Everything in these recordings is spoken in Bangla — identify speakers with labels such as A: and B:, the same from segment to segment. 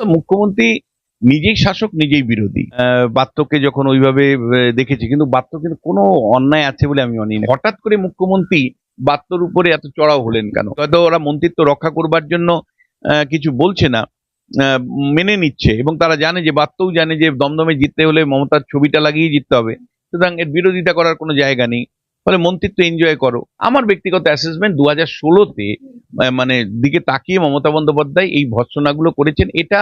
A: মুখ্যমন্ত্রী নিজেই শাসক নিজেই বিরোধী। আহ, বাত্তকে যখন ওইভাবে দেখেছি কিন্তু বাত্ত কিন্তু কোনো অন্যায় আছে বলে আমি না হঠাৎ করে মুখ্যমন্ত্রী বাত্তর উপরে এত চড়াও হলেন কেন? হয়তো ওরা মন্ত্রিত্ব রক্ষা করবার জন্য কিছু বলছে না মেনে নিচ্ছে এবং তারা জানে যে বাত্তও জানে যে দমদমে জিততে হলে মমতার ছবিটা লাগিয়ে জিততে হবে। সুতরাং এর বিরোধিতা করার কোনো জায়গা নেই। ফলে মন্ত্রিত্ব এনজয় করো। আমার ব্যক্তিগত অ্যাসেসমেন্ট দু হাজার ষোলোতে মানে দিকে তাকিয়ে মমতা বন্দ্যোপাধ্যায় এই ভৎসনাগুলো করেছেন। এটা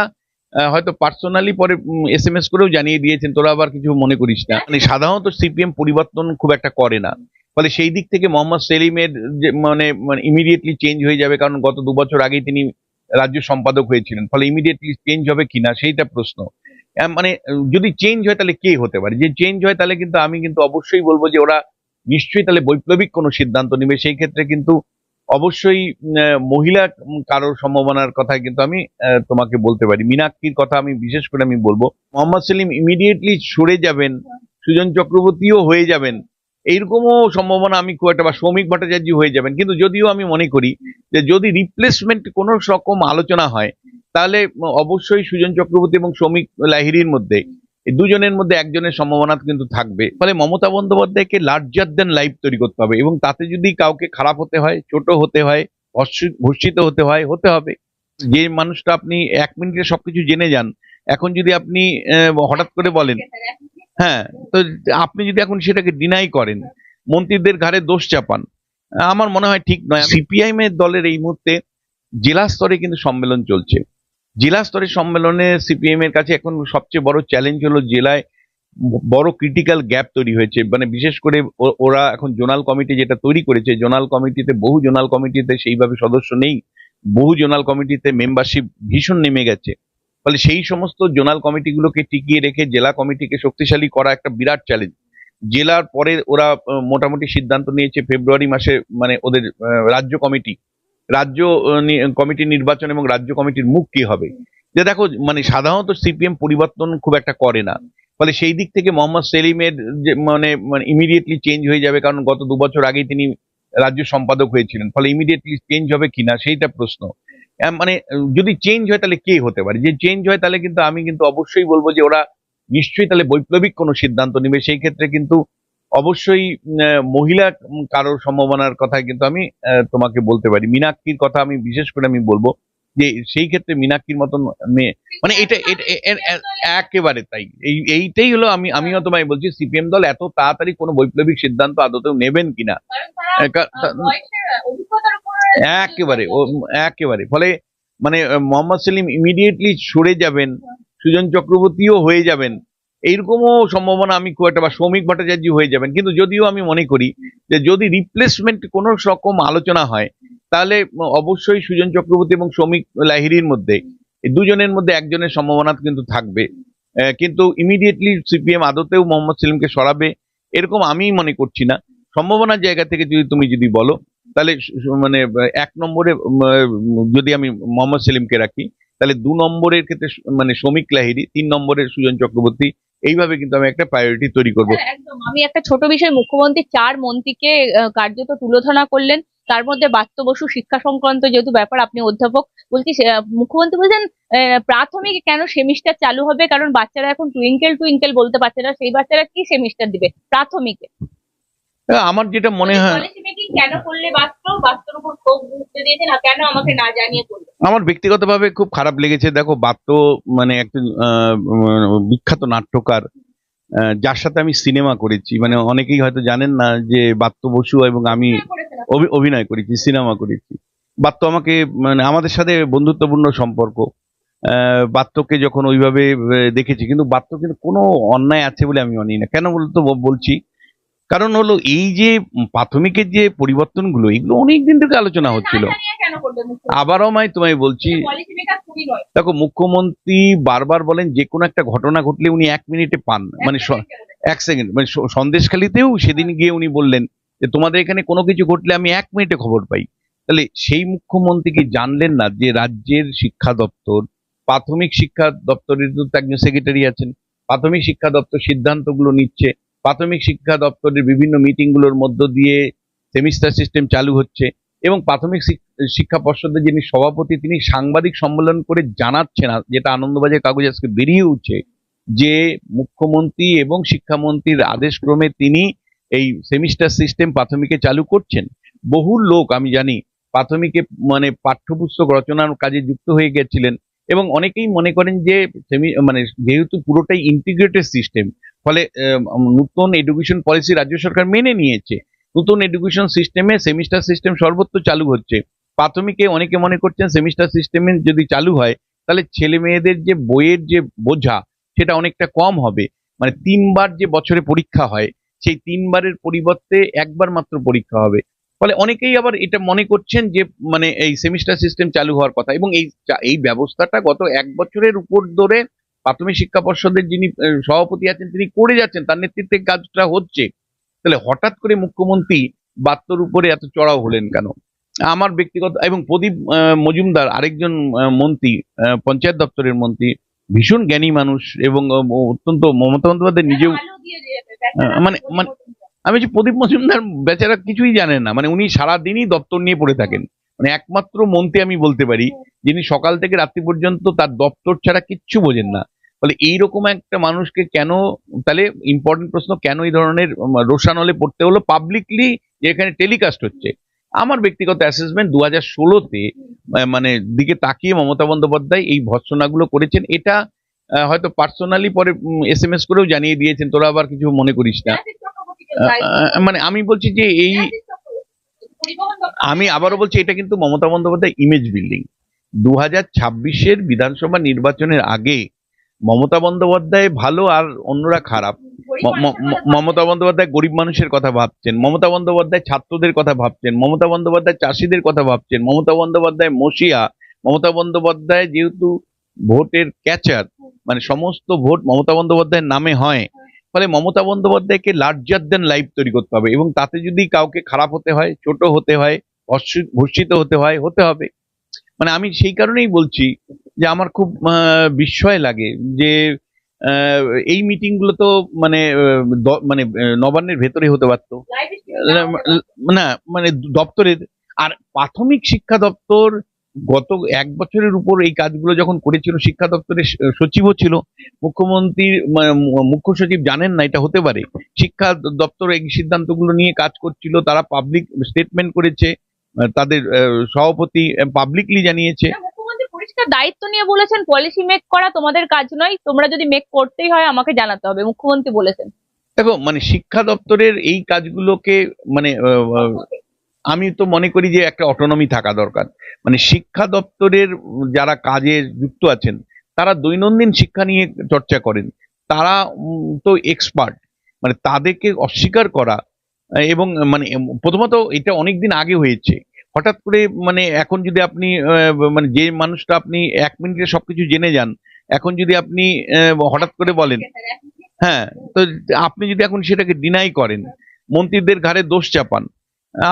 A: হয়তো পার্সোনালি পরে এস এম এস করেও জানিয়ে দিয়েছেন। তোরা আবার কিছু মনে করিস না। মানে সাধারণত সিপিএম পরিবর্তন খুব একটা করে না। ফলে সেই দিক থেকে মোহাম্মদ সেলিমের যে মানে মানে ইমিডিয়েটলি চেঞ্জ হয়ে যাবে। কারণ গত দু বছর আগেই তিনি রাজ্য সম্পাদক হয়েছিলেন। ফলে ইমিডিয়েটলি চেঞ্জ হবে কিনা সেইটা প্রশ্ন। মানে যদি চেঞ্জ হয় তাহলে কে হতে পারে? যে চেঞ্জ হয় তাহলে কিন্তু আমি কিন্তু অবশ্যই বলব যে ওরা নিশ্চয়ই তাহলে বৈপ্লবিক কোনো সিদ্ধান্ত নেবে, সেই ক্ষেত্রে কিন্তু অবশ্যই মহিলা কারোর সম্ভাবনার কথা কিন্তু আমি তোমাকে বলতে পারি। মীনাক্ষীর কথা আমি বিশেষ করে আমি বলব। মোহাম্মদ সেলিম ইমিডিয়েটলি সরে যাবেন, সুজন চক্রবর্তীও হয়ে যাবেন। এইরকমও সম্ভাবনা আমি খুব একটা, বা শ্রমিক ভট্টাচার্য হয়ে যাবেন। কিন্তু যদিও আমি মনে করি যে যদি রিপ্লেসমেন্ট কোনো রকম আলোচনা হয়, তাহলে অবশ্যই সুজন চক্রবর্তী এবং শ্রমিক লাহিড়ির মধ্যে এই দুজনের মধ্যে একজনের সম্ভাবনা কিন্তু থাকবে। ফলে মমতা বন্দ্যোপাধ্যায়কে লার্জার দেন লাইফ তৈরি করতে হবে এবং তাতে যদি কাউকে খারাপ হতে হয় ছোট হতে হয় ভর্ষি- ভর্ষিত হতে হয় হতে হবে। যে মানুষটা আপনি এক মিনিটে সবকিছু জেনে যান এখন যদি আপনি হঠাৎ করে বলেন হ্যাঁ তো আপনি যদি এখন সেটাকে ডিনাই করেন মন্ত্রীদের ঘাড়ে দোষ চাপান আমার মনে হয় ঠিক নয়। সিপিআইএম এর দলের এই মুহূর্তে জেলা স্তরে কিন্তু সম্মেলন চলছে। জেলা স্তরের সম্মেলনে সিপিএম এর কাছে এখন সবচেয়ে বড় চ্যালেঞ্জ হলো জেলায় বড় ক্রিটিক্যাল গ্যাপ তৈরি হয়েছে। মানে বিশেষ করে ওরা এখন জোনাল কমিটি যেটা তৈরি করেছে জোনাল কমিটিতে বহু জোনাল কমিটিতে সেইভাবে সদস্য নেই, বহু জোনাল কমিটিতে মেম্বারশিপ ভীষণ নেমে গেছে। ফলে সেই সমস্ত জোনাল কমিটিগুলোকে টিকিয়ে রেখে জেলা কমিটিকে শক্তিশালী করা একটা বিরাট চ্যালেঞ্জ জেলার পরে ওরা মোটামুটি সিদ্ধান্ত নিয়েছে ফেব্রুয়ারি মাসে মানে ওদের রাজ্য কমিটি রাজ্য আহ, নি- কমিটি নির্বাচন এবং রাজ্য কমিটির মুখ কি হবে? যে দেখো মানে সাধারণত সিপিএম পরিবর্তন খুব একটা করে না। ফলে সেই দিক থেকে মোহাম্মদ সেলিমের যে মানে ইমিডিয়েটলি চেঞ্জ হয়ে যাবে কারণ গত দু বছর আগেই তিনি রাজ্য সম্পাদক হয়েছিলেন। ফলে ইমিডিয়েটলি চেঞ্জ হবে কিনা সেইটা প্রশ্ন। মানে যদি চেঞ্জ হয় তাহলে কে হতে পারে? যে চেঞ্জ হয় তাহলে কিন্তু আমি কিন্তু অবশ্যই বলব যে ওরা নিশ্চয়ই তাহলে বৈপ্লবিক কোনো সিদ্ধান্ত নেবে। সেই ক্ষেত্রে কিন্তু অবশ্যই মহিলা কারোর সম্ভাবনার কথা কিন্তু আমি তোমাকে বলতে পারি। মীনাক্ষীর কথা আমি বিশেষ করে আমি বলব যে সেই ক্ষেত্রে মীনাক্ষীর মতন মেয়ে মানে এটা একেবারে তাই। এই এইটাই হলো আমি আমিও তোমায় বলছি সিপিএম দল এত তাড়াতাড়ি কোনো বৈপ্লবিক সিদ্ধান্ত আদতেও নেবেন কিনা? একেবারে একেবারে। ফলে মানে মোহাম্মদ সেলিম ইমিডিয়েটলি সরে যাবেন সুজন চক্রবর্তীও হয়ে যাবেন। এইরকমও সম্ভাবনা আমি খুব একটা বা শ্রমিক ভট্টাচার্য হয়ে যাবেন। কিন্তু যদিও আমি মনে করি যে যদি রিপ্লেসমেন্ট কোনো রকম আলোচনা হয়, তাহলে অবশ্যই সুজন চক্রবর্তী এবং শ্রমিক লাহিড়ির মধ্যে দুজনের মধ্যে একজনের সম্ভাবনা কিন্তু থাকবে। কিন্তু ইমিডিয়েটলি সিপিএম আদতেও মোহাম্মদ সেলিমকে সরাবে, এরকম আমি মনে করছি না। সম্ভাবনার জায়গা থেকে যদি তুমি যদি বলো, তাহলে মানে এক নম্বরে যদি আমি মোহাম্মদ সেলিমকে রাখি, তাহলে দু নম্বরের ক্ষেত্রে মানে শ্রমিক লাহিড়ি, তিন নম্বরের সুজন চক্রবর্তী এইভাবে কিন্তু আমি একটা প্রায়োরিটি তৈরি করব।
B: হ্যাঁ, একদম। আমি একটা ছোট বিষয় মুখ্যমন্ত্রী চার মন্ত্রীকে কার্যত তুলোধনা করলেন। তার মধ্যে বাস্তব বসু শিক্ষা সংক্রান্ত যেহেতু ব্যাপার আপনি অধ্যাপক বলছি মুখ্যমন্ত্রী বলছেন প্রাথমিক কেন সেমিস্টার চালু হবে? কারণ বাচ্চারা এখন টুইঙ্কেল টুইঙ্কেল বলতে পারছে না সেই বাচ্চারা কি সেমিস্টার দিবে? প্রাথমিকে।
A: আমার যেটা মনে হয় আমার ব্যক্তিগতভাবে খুব খারাপ লেগেছে। দেখো বাত্য মানে একজন বিখ্যাত নাট্যকার যার সাথে আমি সিনেমা করেছি। মানে অনেকেই হয়তো জানেন না যে বাত্য বসু এবং আমি অভি- অভিনয় করেছি সিনেমা করেছি। বাত্য আমাকে মানে আমাদের সাথে বন্ধুত্বপূর্ণ সম্পর্ক। বাত্যকে যখন ওইভাবে দেখেছি কিন্তু বাত্য কিন্তু কোনো অন্যায় আছে বলে আমি মানি না। কেন বলতো বলছি কারণ হলো এই যে প্রাথমিকের যে পরিবর্তনগুলো এগুলো অনেক দিন থেকে আলোচনা হচ্ছিল। আবারও আমি তোমায় বলছি দেখো মুখ্যমন্ত্রী বারবার বলেন যে কোনো একটা ঘটনা ঘটলে উনি এক মিনিটে পান মানে এক সেকেন্ড মানে সন্দেশখালিতেও সেদিন গিয়ে উনি বললেন যে তোমাদের এখানে কোনো কিছু ঘটলে আমি এক মিনিটে খবর পাই। তাহলে সেই মুখ্যমন্ত্রী কি জানলেন না যে রাজ্যের শিক্ষা দপ্তর প্রাথমিক শিক্ষা দপ্তরের তো একজন সেক্রেটারি আছেন প্রাথমিক শিক্ষা দপ্তর সিদ্ধান্তগুলো নিচ্ছে প্রাথমিক শিক্ষা দপ্তরের বিভিন্ন মিটিংগুলোর মধ্য দিয়ে সেমিস্টার সিস্টেম চালু হচ্ছে এবং প্রাথমিক শিক্ষা পর্ষদের যিনি সভাপতি, তিনি সাংবাদিক সম্মেলন করে জানাচ্ছেন যেটা আনন্দবাজার কাগজ আজকে বেরিয়ে উঠছে যে মুখ্যমন্ত্রী এবং শিক্ষামন্ত্রীর আদেশ ক্রমে তিনি এই সেমিস্টার সিস্টেম প্রাথমিকে চালু করছেন। বহু লোক, আমি জানি, প্রাথমিকে মানে পাঠ্যপুস্তক রচনার কাজে যুক্ত হয়ে গেছিলেন এবং অনেকেই মনে করেন যে মানে যেহেতু পুরোটাই ইন্টিগ্রেটেড সিস্টেম ফলে নতুন এডুকেশন পলিসি রাজ্য সরকার মেনে নিয়েছে। নতুন এডুকেশন সিস্টেমে সেমিস্টার সিস্টেম সর্বত্র চালু হচ্ছে। প্রাথমিকে অনেকে মনে করছেন সেমিস্টার সিস্টেমে যদি চালু হয়, তাহলে ছেলে মেয়েদের যে বইয়ের যে বোঝা, সেটা অনেকটা কম হবে। মানে তিনবার যে বছরে পরীক্ষা হয়, সেই তিনবারের পরিবর্তে একবার মাত্র পরীক্ষা হবে। ফলে অনেকেই আবার এটা মনে করছেন যে মানে এই সেমিস্টার সিস্টেম চালু হওয়ার কথা। এবং এই এই ব্যবস্থাটা গত এক বছরের উপর ধরে প্রাথমিক শিক্ষা পর্ষদের যিনি সভাপতি আছেন তিনি করে যাচ্ছেন তার নেতৃত্বে কাজটা হচ্ছে। তাহলে হঠাৎ করে মুখ্যমন্ত্রী বাত্যর উপরে এত চড়াও হলেন কেন? আমার ব্যক্তিগত এবং প্রদীপ মজুমদার আরেকজন মন্ত্রী পঞ্চায়েত দপ্তরের মন্ত্রী ভীষণ জ্ঞানী মানুষ এবং অত্যন্ত মমতা বন্দ্যোপাধ্যায় নিজেও মানে মানে আমি বলছি প্রদীপ মজুমদার বেচারা কিছুই জানেন না। মানে উনি সারাদিনই দপ্তর নিয়ে পড়ে থাকেন। মানে একমাত্র মন্ত্রী আমি বলতে পারি যিনি সকাল থেকে রাত্রি পর্যন্ত তার দপ্তর ছাড়া কিচ্ছু বোঝেন না। ফলে এইরকম একটা মানুষকে কেন তাহলে ইম্পর্টেন্ট প্রশ্ন কেন এই ধরনের উম, রোষানলে পড়তে হলো পাবলিকলি যেখানে টেলিকাস্ট হচ্ছে? আমার ব্যক্তিগত অ্যাসেসমেন্ট দু হাজার ষোলোতে মানে দিকে তাকিয়ে মমতা বন্দ্যোপাধ্যায় এই ভৎসনাগুলো করেছেন। এটা হয়তো পার্সোনালি পরে এস এম এস করেও জানিয়ে দিয়েছেন তোরা আবার কিছু মনে করিস না। মানে আমি বলছি যে এই আমি আবারও বলছি এটা কিন্তু মমতা বন্দ্যোপাধ্যায় ইমেজ বিল্ডিং দু হাজার ছাব্বিশের বিধানসভা নির্বাচনের আগে মমতা বন্দ্যোপাধ্যায় ভালো আর অন্যরা খারাপ। মমতা বন্দ্যোপাধ্যায় গরিব মানুষের কথা ভাবছেন। মমতা বন্দ্যোপাধ্যায় ছাত্রদের কথা ভাবছেন। মমতা বন্দ্যোপাধ্যায় চাষিদের কথা ভাবছেন। মমতা বন্দ্যোপাধ্যায় মসিয়া মমতা বন্দ্যোপাধ্যায় যেহেতু ভোটের ক্যাচার মানে সমস্ত ভোট মমতা বন্দ্যোপাধ্যায়ের নামে হয় ফলে মমতা বন্দ্যোপাধ্যায়কে লার্জার দেন লাইফ তৈরি করতে হবে এবং তাতে যদি কাউকে খারাপ হতে হয় ছোট হতে হয় ভর্ষি- ভর্ষিত হতে হয় হতে হবে। মানে আমি সেই কারণেই বলছি যে আমার খুব বিস্ময় লাগে যে এই মিটিংগুলো তো মানে মানে নবান্নের ভেতরে হতে পারতো। না মানে দপ্তরের আর প্রাথমিক শিক্ষা দপ্তর গত এক বছরের উপর এই কাজগুলো যখন করেছিল শিক্ষা দপ্তরের সচিবও ছিল মুখ্যমন্ত্রীর মুখ্য সচিব জানেন না এটা হতে পারে। শিক্ষা দপ্তর এই সিদ্ধান্তগুলো নিয়ে কাজ করছিল তারা পাবলিক স্টেটমেন্ট করেছে তাদের সভাপতি পাবলিকলি জানিয়েছে।
B: পরিষ্কার দায়িত্ব নিয়ে বলেছেন পলিসি মেক করা তোমাদের কাজ নয় তোমরা যদি মেক করতেই হয় আমাকে জানাতে হবে মুখ্যমন্ত্রী বলেছেন।
A: দেখো মানে শিক্ষা দপ্তরের এই কাজগুলোকে মানে আমি তো মনে করি যে একটা অটোনমি থাকা দরকার। মানে শিক্ষা দপ্তরের যারা কাজে যুক্ত আছেন তারা দৈনন্দিন শিক্ষা নিয়ে চর্চা করেন। তারা তো এক্সপার্ট মানে তাদেরকে অস্বীকার করা এবং মানে প্রথমত এটা অনেক দিন আগে হয়েছে। হঠাৎ করে মানে এখন যদি আপনি মানে যে মানুষটা আপনি এক মিনিটে সবকিছু জেনে যান, এখন যদি আপনি হঠাৎ করে বলেন হ্যাঁ তো আপনি যদি এখন সেটাকে ডিনাই করেন, মন্ত্রীদের ঘাড়ে দোষ চাপান,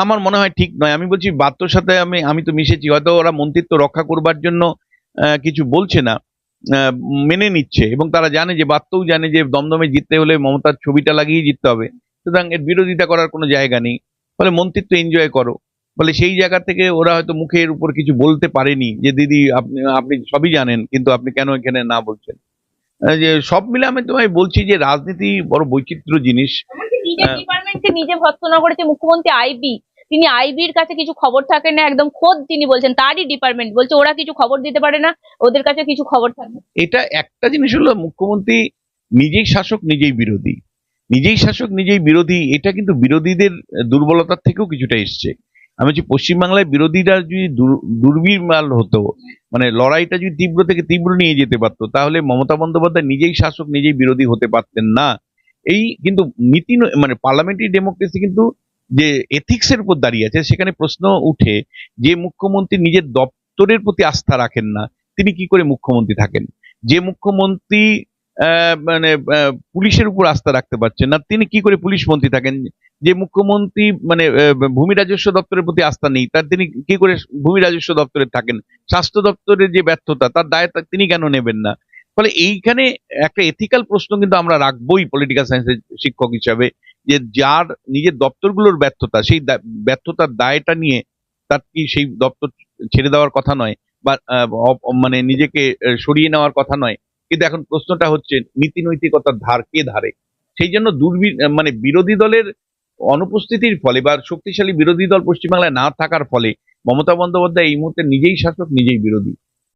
A: আমার মনে হয় ঠিক নয়। আমি বলছি বাত্যর সাথে আমি আমি তো মিশেছি, হয়তো ওরা মন্ত্রিত্ব রক্ষা করবার জন্য কিছু বলছে না মেনে নিচ্ছে, এবং তারা জানে যে বাত্যও জানে যে, দমদমে জিততে হলে মমতার ছবিটা লাগিয়ে জিততে হবে। সুতরাং এর বিরোধিতা করার কোনো জায়গা নেই। ফলে মন্ত্রিত্ব এনজয় করো। ফলে সেই জায়গা থেকে ওরা হয়তো মুখের উপর কিছু বলতে পারেনি যে দিদি আপনি আপনি সবই জানেন কিন্তু আপনি কেন এখানে না বলছেন? যে সব মিলে আমি তোমায় বলছি যে রাজনীতি বড় বৈচিত্র্য জিনিস। হ্যাঁ।
B: নিজে ভর্সনা করেছে মুখ্যমন্ত্রী আইবি। তিনি আইবির কাছে কিছু খবর থাকে না একদম খোদ তিনি বলছেন তারই ডিপার্টমেন্ট বলছে ওরা কিছু খবর দিতে পারে না ওদের কাছে কিছু খবর থাকে
A: এটা একটা জিনিস হলো মুখ্যমন্ত্রী নিজেই শাসক নিজেই বিরোধী। নিজেই শাসক, নিজেই বিরোধী, এটা কিন্তু বিরোধীদের দুর্বলতার থেকেও কিছুটা এসছে। আমি বলছি পশ্চিমবাংলায় বিরোধীরা যদি দুর- দুর্বিমাল হতো মানে লড়াইটা যদি তীব্র থেকে তীব্র নিয়ে যেতে পারতো, তাহলে মমতা বন্দ্যোপাধ্যায় নিজেই শাসক, নিজেই বিরোধী হতে পারতেন না। এই কিন্তু নীতি মানে পার্লামেন্টারি ডেমোক্রেসি কিন্তু যে এথিক্সের উপর দাঁড়িয়ে আছে, সেখানে প্রশ্ন উঠে যে মুখ্যমন্ত্রী নিজের দপ্তরের প্রতি আস্থা রাখেন না, তিনি কি করে মুখ্যমন্ত্রী থাকেন? যে মুখ্যমন্ত্রী মানে পুলিশের উপর আস্থা রাখতে পারছেন না। তিনি কি করে পুলিশ মন্ত্রী থাকেন? যে মুখ্যমন্ত্রী মানে ভূমি রাজস্ব দপ্তরের প্রতি আস্থা নেই, তার তিনি কি করে ভূমি রাজস্ব দপ্তরে থাকেন? স্বাস্থ্য দপ্তরের যে ব্যর্থতা, তার দায় তিনি কেন নেবেন না? ফলে এইখানে একটা এথিক্যাল প্রশ্ন কিন্তু আমরা রাখবোই পলিটিক্যাল সায়েন্সের শিক্ষক হিসাবে, যে যার নিজের দপ্তরগুলোর ব্যর্থতা, সেই ব্যর্থতার দায়টা নিয়ে তার কি সেই দপ্তর ছেড়ে দেওয়ার কথা নয়? বা মানে নিজেকে সরিয়ে নেওয়ার কথা নয়? কিন্তু এখন প্রশ্নটা হচ্ছে নীতি নৈতিকতার ধার কে ধারে? সেই জন্য দুর্বি মানে বিরোধী দলের অনুপস্থিতির ফলে বা শক্তিশালী বিরোধী দল পশ্চিমবাংলায় না থাকার ফলে মমতা বন্দ্যোপাধ্যায় এই মুহূর্তে নিজেই শাসক, নিজেই বিরোধী।